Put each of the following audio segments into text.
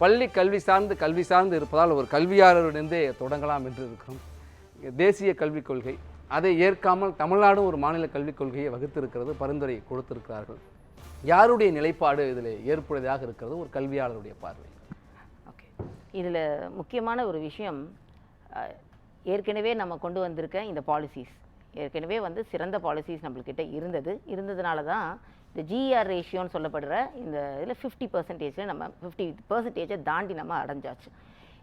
பள்ளி கல்வி சார்ந்து கல்வி சார்ந்து இருப்பதால் ஒரு கல்வியாளரிடந்தே தொடங்கலாம் என்று இருக்கிறோம். தேசிய கல்விக் கொள்கை அதை ஏற்காமல் தமிழ்நாடும் ஒரு மாநில கல்விக் கொள்கையை வகுத்திருக்கிறது பரிந்துரை கொடுத்திருக்கிறார்கள். யாருடைய நிலைப்பாடு இதில் ஏற்புடையதாக இருக்கிறது? ஒரு கல்வியாளருடைய பார்வை. ஓகே. இதில் முக்கியமான ஒரு விஷயம் ஏற்கனவே நம்ம கொண்டு வந்திருக்க இந்த பாலிசிஸ் ஏற்கனவே வந்து சிறந்த பாலிசிஸ் நம்மள்கிட்ட இருந்தது. இருந்ததுனால தான் இந்த ஜிஆர் ரேஷியோன்னு சொல்லப்படுற இந்த இதில் ஃபிஃப்டி பர்சன்டேஜில் நம்ம ஃபிஃப்டி பர்சன்டேஜை தாண்டி நம்ம அடைஞ்சாச்சு.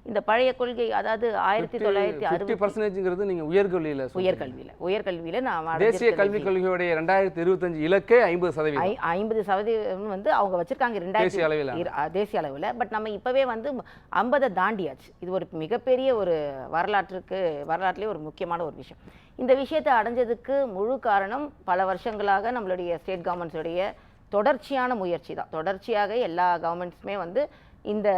இந்த பழைய கொள்கை அதாவது ஆயிரத்தி தொள்ளாயிரத்தி ஃபிஃப்டி அறுபது பர்சன்டேஜ்ங்கிறது நீங்கள் உயர்கல்வியில் உயர்கல்வியில் உயர்கல்வியில் நாம் தேசிய கல்விக் கொள்கையுடைய ரெண்டாயிரத்தி இருபத்தஞ்சு இலக்கே ஐம்பது சதவீதம். ஐம்பது சதவீதம் வந்து அவங்க வச்சிருக்காங்க ரெண்டாயிரத்தி தேசிய அளவிலான. இரு- அ, தேசிய அளவில். பட் நம்ம இப்போவே வந்து ஐம்பதை தாண்டியாச்சு. இது ஒரு மிகப்பெரிய ஒரு வரலாற்றுக்கு வரலாற்றுலேயே ஒரு முக்கியமான ஒரு விஷயம். இந்த விஷயத்தை அடைஞ்சதுக்கு முழு காரணம் பல வருஷங்களாக நம்மளுடைய ஸ்டேட் கவர்மெண்ட்ஸுடைய தொடர்ச்சியான முயற்சி தான். தொடர்ச்சியாக எல்லா கவர்மெண்ட்ஸுமே வந்து இந்த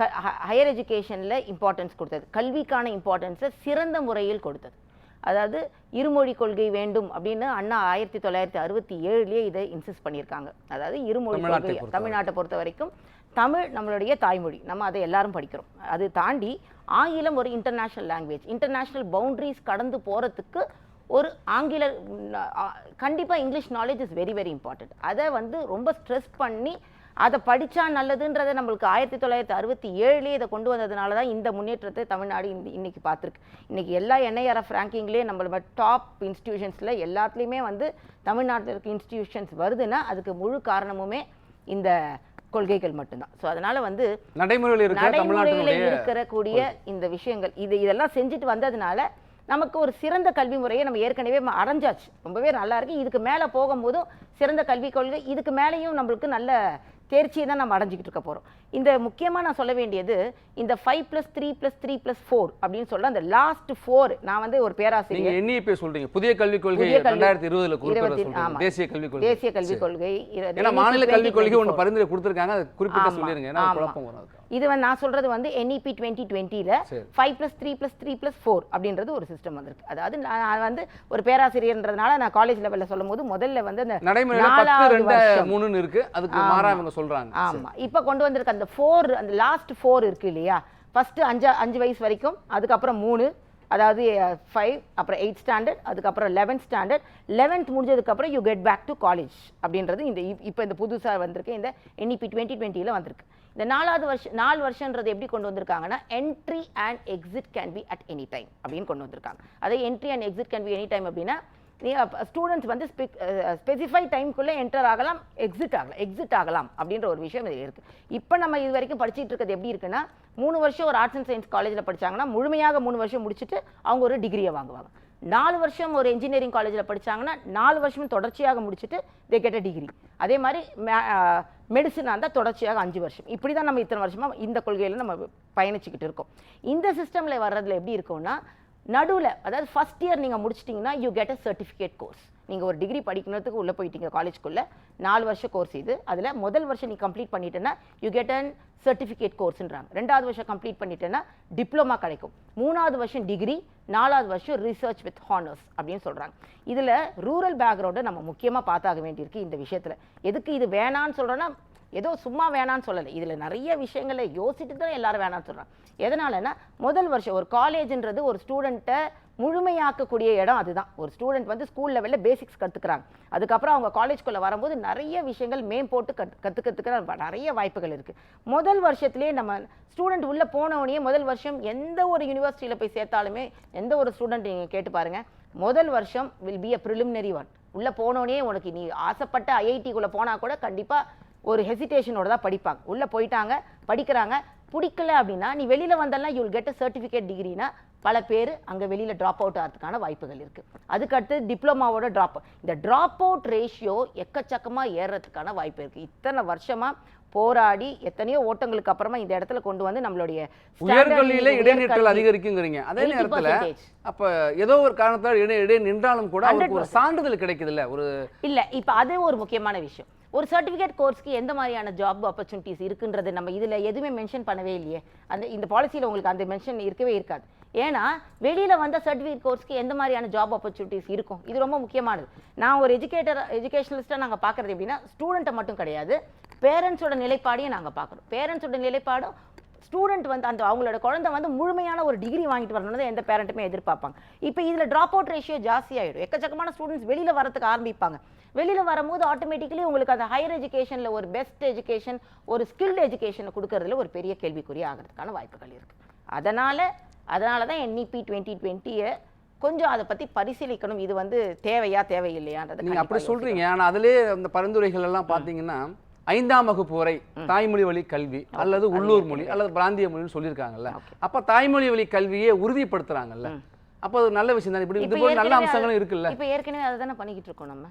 க ஹையர் எஜுகேஷனில் இம்பார்ட்டன்ஸ் கொடுத்தது. கல்விக்கான இம்பார்ட்டன்ஸை சிறந்த முறையில் கொடுத்தது. அதாவது இருமொழி கொள்கை வேண்டும் அப்படின்னு அண்ணா ஆயிரத்தி தொள்ளாயிரத்தி அறுபத்தி ஏழுலேயே இதை இன்சிஸ்ட் பண்ணியிருக்காங்க. அதாவது இருமொழி கொள்கை. தமிழ்நாட்டை பொறுத்த வரைக்கும் தமிழ் நம்மளுடைய தாய்மொழி. நம்ம அதை எல்லாரும் படிக்கிறோம். அது தாண்டி ஆங்கிலம் ஒரு இன்டர்நேஷ்னல் லாங்குவேஜ் இன்டர்நேஷ்னல் பவுண்டரிஸ் கடந்து போகிறதுக்கு ஒரு ஆங்கில கண்டிப்பாக English knowledge is very very important அதை வந்து ரொம்ப ஸ்ட்ரெஸ் பண்ணி அதை படித்தா நல்லதுன்றதை நம்மளுக்கு ஆயிரத்தி தொள்ளாயிரத்தி அறுபத்தி ஏழுலேயே இதை கொண்டு வந்ததுனால தான் இந்த முன்னேற்றத்தை தமிழ்நாடு இந்த இன்னைக்கு பார்த்துருக்கு. இன்னைக்கு எல்லா என்ஐஆர்எஃப் ரேங்கிங்லேயே நம்மளோட டாப் இன்ஸ்டிடியூஷன்ஸில் எல்லாத்துலேயுமே வந்து தமிழ்நாட்டில் இருக்க இன்ஸ்டிடியூஷன்ஸ் வருதுன்னா அதுக்கு முழு காரணமுமே இந்த கொள்கைகள் மட்டும்தான். ஸோ அதனால வந்து நடைமுறையில் நடைமுறையில் தமிழ்நாட்டினுடைய இருக்கிற கூடிய இந்த விஷயங்கள் இது இதெல்லாம் செஞ்சுட்டு வந்ததுனால நமக்கு ஒரு சிறந்த கல்வி முறையை நம்ம ஏற்கனவே அடைஞ்சாச்சு. ரொம்பவே நல்லா இருக்கு. இதுக்கு மேலே போகும்போதும் சிறந்த கல்விக் கொள்கை இதுக்கு மேலேயும் நம்மளுக்கு நல்ல தேர்ச்சியை தான் நம்ம அடைஞ்சிக்கிட்டு இருக்க போகிறோம் இந்த முக்கியமாக நான் சொல்ல வேண்டியது இந்த five plus three plus three plus four அப்படின்னு சொல்ல அந்த லாஸ்ட் ஃபோர் நான் வந்து ஒரு பேராசிரியர். நீங்க என்இபி சொல்றீங்க. புதிய கல்விக் கொள்கை ரெண்டாயிரத்தி இருபதுல. தேசிய கல்விக் கொள்கை. தேசிய கல்விக் கொள்கை மாநில 2024. கல்விக் கொள்கை ஒன்று பரிந்துரை கொடுத்துருக்காங்க. அதை குறிப்பிட்டு ஆமா, சொல்லிருங்க. ஏன்னா. குழப்பம் வரும். இது வந்து நான் சொல்றது வந்து என்இபி டுவெண்ட்டி டுவெண்ட்டியில். Five plus three plus three plus four அப்படின்றது ஒரு சிஸ்டம் வந்திருக்கு. அதாவது நான் வந்து ஒரு பேராசிரியர்ன்றதுனால நான் காலேஜ் லெவலில் சொல்லும் போது முதல்ல வந்து அந்த. மூணுன்னு இருக்கு. அதுக்கு. மாறா இவங்க சொல்றாங்க. ஆமா. இப்போ கொண்டு வந்திருக்க அந்த ஃபோர் அந்த லாஸ்ட் ஃபோர் இருக்கு இல்லையா? ஃபர்ஸ்ட் அஞ்சு அஞ்சு வயசு வரைக்கும் அதுக்கப்புறம் மூணு அதாவது ஃபைவ் அப்புறம் எயிட் ஸ்டாண்டர்ட் அதுக்கப்புறம் லெவன்த் ஸ்டாண்டர்ட் லெவன்த் முடிஞ்சதுக்கப்புறம் you get back to college அப்படின்றது இந்த இப்போ இந்த புதுசாக வந்திருக்கு இந்த என்இபி டுவெண்ட்டி டுவெண்ட்டியில் வந்திருக்கு. இந்த நாலாவது வருஷம் நாலு வருஷன்றது எப்படி கொண்டு வந்திருக்காங்கன்னா entry and exit can be at any time அப்படின்னு கொண்டு வந்திருக்காங்க. அதே entry and exit can be any time அப்படின்னா ஸ்டூடெண்ட்ஸ் வந்து ஸ்பெசிஃபை டைம்குள்ளே என்டர் ஆகலாம் எக்ஸிட் ஆகலாம் எக்ஸிட் ஆகலாம் அப்படின்ற ஒரு விஷயம் இதில் இருக்குது இப்போ நம்ம இது வரைக்கும் படிச்சுட்டு இருக்கிறது எப்படி இருக்குன்னா மூணு வருஷம் ஒரு ஆர்ட்ஸ் அண்ட் சயின்ஸ் காலேஜில் படிச்சாங்கன்னா முழுமையாக மூணு வருஷம் முடிச்சுட்டு அவங்க ஒரு டிகிரியை வாங்குவாங்க. நாலு வருஷம் ஒரு இன்ஜினியரிங் காலேஜில் படிச்சாங்கன்னா நாலு வருஷமும் தொடர்ச்சியாக முடிச்சுட்டு தே கெட் டிகிரி அதே மாதிரி மெடிசனாக இருந்தால் தொடர்ச்சியாக அஞ்சு வருஷம். இப்படி தான் நம்ம இத்தனை வருஷமாக இந்த கொள்கையில் நம்ம பயணிச்சுக்கிட்டு இருக்கோம். இந்த சிஸ்டமில் வர்றதுல எப்படி இருக்கும்னா நடுவில் அதாவது ஃபர்ஸ்ட் இயர் நீங்கள் முடிச்சிட்டிங்கன்னா you get a certificate course நீங்கள் ஒரு டிகிரி படிக்கணுத்துக்கு உள்ளே போயிட்டீங்க காலேஜ்குள்ளே நாலு வருஷம் கோர்ஸ் இது. அதில் முதல் வருஷம் நீ கம்ப்ளீட் பண்ணிட்டேன்னா யூ கெட் அன் சர்டிஃபிகேட் கோர்ஸ்ன்றாங்க ரெண்டாவது வருஷம் கம்ப்ளீட் பண்ணிட்டேன்னா டிப்ளமா கிடைக்கும். மூணாவது வருஷம் டிகிரி நாலாவது வருஷம் ரிசர்ச் வித் ஹானர்ஸ் அப்படின்னு சொல்கிறாங்க இதில் ரூரல் பேக்ரவுண்டை நம்ம முக்கியமாக பார்த்தாக வேண்டியிருக்கு இந்த விஷயத்தில். எதுக்கு இது வேணான்னு சொல்கிறோன்னா ஏதோ சும்மா வேணான்னு சொல்லலை. இதில் நிறைய விஷயங்களை யோசிச்சுட்டு தான் எல்லாரும் வேணான்னு சொல்கிறாங்க எதனாலன்னா முதல் வருஷம் ஒரு காலேஜ்ன்றது ஒரு ஸ்டூடெண்ட்டை முழுமையாக்கக்கூடிய இடம் அதுதான். ஒரு ஸ்டூடெண்ட் வந்து ஸ்கூல் லெவலில் பேசிக்ஸ் கற்றுக்குறாங்க அதுக்கப்புறம் அவங்க காலேஜ்குள்ளே வரும்போது நிறைய விஷயங்கள் மேம்போட்டு கற்று கற்றுக்கிறதுக்கு நிறைய வாய்ப்புகள் இருக்குது முதல் வருஷத்துலேயே நம்ம ஸ்டூடெண்ட் உள்ளே போனவனையே முதல் வருஷம் எந்த ஒரு யூனிவர்சிட்டியில் போய் சேர்த்தாலுமே எந்த ஒரு ஸ்டூடெண்ட் நீங்கள் கேட்டு பாருங்கள் முதல் வருஷம் will be a preliminary one உள்ளே போனோடனே உனக்கு நீ ஆசைப்பட்ட ஐஐடிக்குள்ளே போனால் கூட கண்டிப்பாக ஒரு ஹெசிடேஷனோட தான் படிப்பாங்க. உள்ளே போயிட்டாங்க படிக்கிறாங்க. பிடிக்கல அப்படின்னா நீ வெளியில் வந்தெல்லாம் யூல் கெட் அ சர்டிஃபிகேட் டிகிரினா பல பேர் அங்கே வெளியில் ட்ராப் அவுட் ஆகிறதுக்கான வாய்ப்புகள் இருக்குது அதுக்கடுத்து டிப்ளமாவோட ட்ராப் இந்த ட்ராப் அவுட் ரேஷியோ எக்கச்சக்கமாக ஏறுறதுக்கான வாய்ப்பு இருக்குது இத்தனை வருஷமாக போராடி எத்தனையோ ஓட்டங்களுக்கு அப்புறமா இந்த இடத்துல கொண்டு வந்து நம்மளுடைய உயர்கல்வியில உயர்கல்வி இடைநிற்றல் அதிகரிக்குங்கிறீங்க. அதே 80% நேரத்துல அப்ப ஏதோ ஒரு காரணத்தால் இடை இடை நின்றாலும் கூட அவருக்கு ஒரு 100% சான்றிதழ் கிடைக்குதுல்ல? ஒரு இல்ல இப்போ அது ஒரு முக்கியமான விஷயம். ஒரு சர்டிஃபிகேட் கோர்ஸ்க்கு எந்த மாதிரியான ஜாப் ஆப்பர்ச்சுனிட்டிஸ் இருக்குன்றது நம்ம இதில் எதுவுமே மென்ஷன் பண்ணவே இல்லையே. அந்த இந்த பாலிசியில் உங்களுக்கு அந்த மென்ஷன் இருக்கவே இருக்காது. ஏன்னா வெளியில் வந்த சர்டிஃபிகேட் கோர்ஸ்க்கு எந்த மாதிரியான ஜாப் ஆப்பர்ச்சுனிட்டிஸ் இருக்கும்? இது ரொம்ப முக்கியமானது. நான் ஒரு எஜுகேட்டர் எஜுகேஷனலிஸ்ட்டாக நாங்கள் பார்க்குறது எப்படின்னா ஸ்டூடெண்ட்டை மட்டும் கிடையாது பேரண்ட்ஸோட நிலைப்பாடையும் நாங்கள் பார்க்குறோம் பேரண்ட்ஸோட நிலைப்பாடும் ஸ்டூடெண்ட் வந்து அந்த அவங்களோட குழந்தை வந்து முழுமையான ஒரு டிகிரி வாங்கிட்டு வரணும்னு எந்த பேரண்ட்டுமே எதிர்பார்ப்பாங்க. இப்போ இதில் ட்ராப் அவுட் ரேஷியோ ஜாஸ்தி ஆயிடும் எக்கச்சக்கமான ஸ்டூடெண்ட்ஸ் வெளியில வரதுக்கு ஆரம்பிப்பாங்க. வெளியில வரும்போது ஆட்டோமேட்டிக்கலி உங்களுக்கு அந்த ஹையர் எஜுகேஷன்ல ஒரு பெஸ்ட் எஜுகேஷன் ஒரு ஸ்கில்டு எஜுகேஷனை கொடுக்கறதுல ஒரு பெரிய கேள்விக்குறி ஆகிறதுக்கான வாய்ப்புகள் இருக்கு. அதனால அதனால தான் என்இபி டுவெண்ட்டி டுவெண்ட்டியை கொஞ்சம் அதை பத்தி பரிசீலிக்கணும். இது வந்து தேவையா தேவையில்லையான்றது நீங்க அப்படி கண்டிப்பா சொல்றீங்க. ஆனா அதிலே அந்த பரிந்துரைகள் எல்லாம் பாத்தீங்கன்னா ஐந்தாம் வகுப்பு வரை தாய்மொழி வழி கல்வி அல்லது உள்ளூர் மொழி அல்லது பிராந்திய மொழின்னு சொல்லியிருக்காங்கல்ல. அப்ப தாய்மொழி வழி கல்வியை உறுதிப்படுத்துறாங்கல்ல. அப்போ அது நல்ல விஷயம் தான். இப்படி இது போல நல்ல அம்சங்களும் இருக்குல்ல. இப்போ ஏற்கனவே அதை தானே பண்ணிக்கிட்டு இருக்கோம் நம்ம.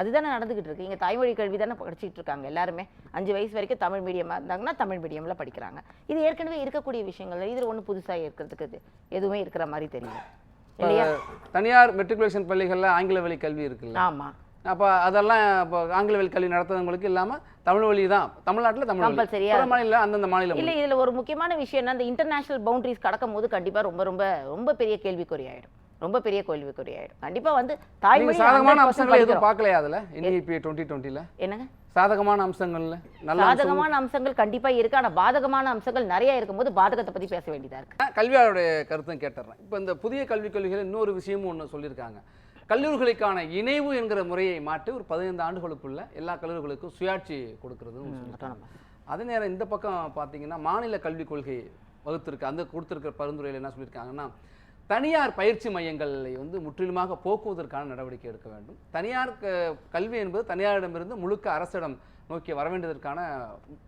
அதுதானே நடந்துகிட்டு இருக்கு. இங்க தாய்மொழி கல்வி தானே படிச்சுட்டு இருக்காங்க எல்லாருமே. அஞ்சு வயசு வரைக்கும் தமிழ் மீடியமா இருந்தாங்கன்னா தமிழ் மீடியம்ல படிக்கிறாங்க. இது ஏற்கனவே இருக்கக்கூடிய விஷயங்கள் இதுல ஒண்ணு புதுசா இருக்கிறதுக்கு எதுவுமே இருக்கிற மாதிரி தெரியல. தனியார் மெட்ரிகுலேஷன் பள்ளிகள்ல ஆங்கில வழி கல்வி இருக்குல்ல. ஆமா. அப்ப அதெல்லாம் இப்போ ஆங்கில வழி கல்வி நடத்துறவங்களுக்கு இல்லாம தமிழ் வழி தான். தமிழ்நாட்டுல தமிழ் ஆ பிற மாநில அந்தந்த மாநிலம் இல்ல இதுல ஒரு முக்கியமான விஷயம் என்ன அந்த இன்டர்நேஷனல் பவுண்டரிஸ் கடக்கும் போது கண்டிப்பா ரொம்ப ரொம்ப ரொம்ப பெரிய கேள்விக்குறி ஆயிடும். ரொம்ப பெரிய கேள்விக்குறி ஆயிடும். கண்டிப்பா வந்து தாய்மொழி சாதகமான 100% அம்சங்களை எதுவும். பார்க்கலையா அதுல? என்இபி டுவெண்ட்டி டுவெண்ட்டில என்னங்க? சாதகமான அம்சங்கள்ல? நல்ல சாதகமான அம்சங்கள் கண்டிப்பா இருக்கு. ஆனா பாதகமான அம்சங்கள் நிறைய இருக்கும்போது பாதகத்தை பத்தி பேச வேண்டியதா இருக்கு. கல்வியாளருடைய கருத்தும் கேட்டுறேன். இப்போ இந்த புதிய கல்விக் கொள்கைகள் இன்னொரு விஷயமும் ஒன்று சொல்லியிருக்காங்க. கல்லூரிகளுக்கான இணைவு என்கிற முறையை மாற்றி ஒரு பதினைந்து ஆண்டுகளுக்குள்ள எல்லா கல்லூரிகளுக்கும் சுயாட்சி சொல்லியிருக்காங்க. அதே நேரம் இந்த பக்கம் பார்த்தீங்கன்னா மாநில கல்விக் கொள்கை வகுத்திருக்கு அந்த கொடுத்திருக்கிற பரிந்துரையில் என்ன சொல்லியிருக்காங்கன்னா தனியார் பயிற்சி மையங்களை வந்து முற்றிலுமாக போக்குவதற்கான நடவடிக்கை எடுக்க வேண்டும். தனியார் க- கல்வி என்பது தனியாரிடமிருந்து முழுக்க அரசிடம் நோக்கி வர வேண்டியதற்கான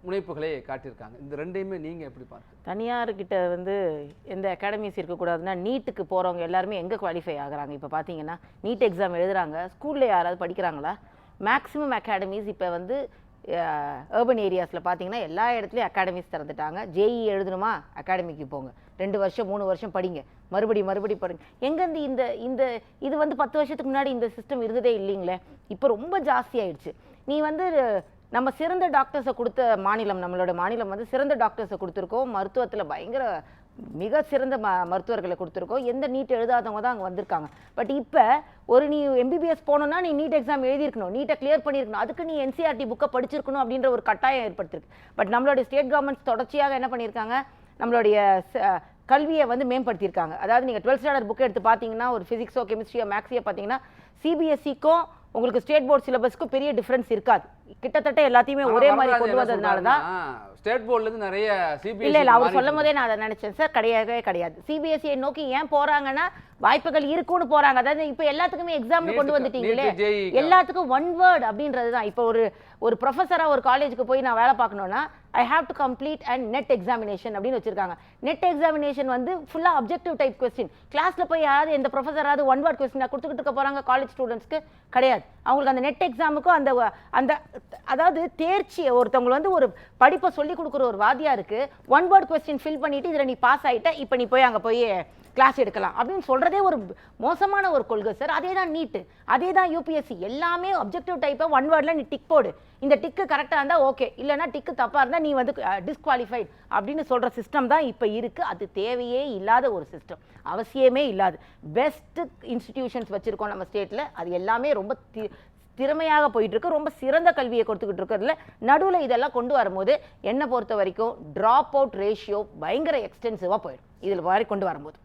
முனைப்புகளை காட்டியிருக்காங்க. இந்த ரெண்டையுமே நீங்கள் எப்படி பார்க்க தனியார்கிட்ட வந்து எந்த அகாடமிஸ் இருக்கக்கூடாதுன்னா நீட்டுக்கு போகிறவங்க எல்லாருமே எங்கே குவாலிஃபை ஆகுறாங்க? இப்போ பார்த்தீங்கன்னா நீட் எக்ஸாம் எழுதுகிறாங்க ஸ்கூலில் யாராவது படிக்கிறாங்களா? மேக்ஸிமம் அகாடமிஸ் இப்போ வந்து ஏர்பன் ஏரியாஸில் பார்த்தீங்கன்னா எல்லா இடத்துலையும் அகாடமிஸ் திறந்துட்டாங்க. ஜேஇ எழுதணுமா? அகாடமிக்கு போங்க. ரெண்டு வருஷம் மூணு வருஷம் படிங்க. மறுபடி மறுபடி படிங்க. எங்கேருந்து இந்த இந்த இது வந்து பத்து வருஷத்துக்கு முன்னாடி இந்த சிஸ்டம் இருந்ததே இல்லைங்களே? இப்போ ரொம்ப ஜாஸ்தி ஆயிடுச்சு. நீ வந்து நம்ம சிறந்த டாக்டர்ஸை கொடுத்த மாநிலம் நம்மளோட மாநிலம் வந்து சிறந்த டாக்டர்ஸை கொடுத்துருக்கோம். மருத்துவத்தில் பயங்கர மிக சிறந்த ம மருத்துவர்களை கொடுத்துருக்கோம். எந்த நீட் எழுதாதவங்க தான் அங்கே வந்திருக்காங்க. பட் இப்போ ஒரு நீ எம்பிபிஎஸ் போனோன்னா நீ நீட் எக்ஸாம் எழுதியிருக்கணும் நீட்டை கிளியர் பண்ணியிருக்கணும். அதுக்கு நீ என்சிஆர்டி புக்கை படிச்சிருக்கணும் அப்படின்ற ஒரு கட்டாயம் ஏற்படுத்திருக்கு. பட் நம்மளுடைய ஸ்டேட் கவர்மெண்ட்ஸ் தொடர்ச்சியாக என்ன பண்ணியிருக்காங்க? நம்மளுடைய ச- கல்வியை வந்து மேம்படுத்தியிருக்காங்க. அதாவது நீங்கள் டுவெல்த் ஸ்டாண்டர்ட் புக் எடுத்து பார்த்தீங்கன்னா ஒரு ஃபிசிக்ஸோ கெமிஸ்ட்ரியோ மேக்ஸியோ பார்த்தீங்கன்னா சிபிஎஸ்சிக்கும் உங்களுக்கு ஸ்டேட் போர்ட் சிலபஸ்க்கும் பெரிய டிஃப்ரென்ஸ் இருக்காது. கிட்டத்தட்ட எல்லாத்தையுமே ஒரே மாதிரி கொண்டு வந்ததுனால தான் ஸ்டேட் போர்ட்ல இருந்து நிறைய சிபிஎஸ்இ இல்ல இல்ல அவர் சொல்லும் போதே நான் அதை நினைச்சேன். சார் கிடையவே கிடையாது. சிபிஎஸ்சியை நோக்கி ஏன் போறாங்கன்னா வாய்ப்புகள் இருக்குன்னு போறாங்க. அதாவது இப்போ எல்லாத்துக்குமே எக்ஸாம்னு கொண்டு வந்துட்டீங்களே. க்கு. எல்லாத்துக்கும் ஒன் வேர்ட் அப்படின்றது தான் இப்போ ஒரு ஒரு ப்ரொஃபஸரா ஒரு காலேஜுக்கு போய் நான் வேலை பார்க்கணும்னா I have to complete and NET examination அப்படின்னு வச்சிருக்காங்க. நெட் எக்ஸாமினேஷன் வந்து ஃபுல்லா அப்ஜெக்டிவ் டைப் கொஸ்டின் கிளாஸ்ல போய் யாராவது எந்த ப்ரொஃபஸராவது ஒன் வேர்ட் கொஸ்டின் கொடுத்துக்கிட்டு இருக்க போறாங்க காலேஜ் ஸ்டூடெண்ட்ஸ்க்கு கிடையாது. அவங்களுக்கு அந்த நெட் எக்ஸாமுக்கும் அந்த அந்த அதாவது தேர்ச்சி ஒருத்தவங்க வந்து ஒரு படிப்பை சொல்லி கொடுக்குற ஒரு வாதியாருக்கு ஒன் வேர்ட் கொஸ்டின் ஃபில் பண்ணிட்டு இதில் நீ பாஸ் ஆகிட்ட இப்போ நீ போய் அங்கே போய் கிளாஸ் எடுக்கலாம். அப்படின்னு சொல்றதே ஒரு மோசமான ஒரு கொள்கை சார் அதே தான் நீட்டு அதே தான் யூபிஎஸ்சி எல்லாமே அப்ஜெக்டிவ் டைப்பை ஒன் வேர்டில் நீ டிக் போடு. இந்த டிக்கு கரெக்டாக இருந்தால் ஓகே இல்லைன்னா டிக்கு தப்பாக இருந்தால் நீ வந்து டிஸ்குவாலிஃபைட் அப்படின்னு சொல்கிற சிஸ்டம் தான் இப்போ இருக்குது அது தேவையே இல்லாத ஒரு சிஸ்டம் அவசியமே இல்லாது. பெஸ்ட்டு இன்ஸ்டிடியூஷன்ஸ் வச்சுருக்கோம் நம்ம ஸ்டேட்டில் அது எல்லாமே ரொம்ப திறமையாக போயிட்டு இருக்கு ரொம்ப சிறந்த கல்வியை கொடுத்துக்கிட்டு இருக்கிறதுல நடுவில் இதெல்லாம் கொண்டு வரும்போது என்னை பொறுத்த வரைக்கும் ட்ராப் அவுட் ரேஷியோ பயங்கர எக்ஸ்டென்சிவாக போயிடும். இதில் மாதிரி கொண்டு வரும்போது.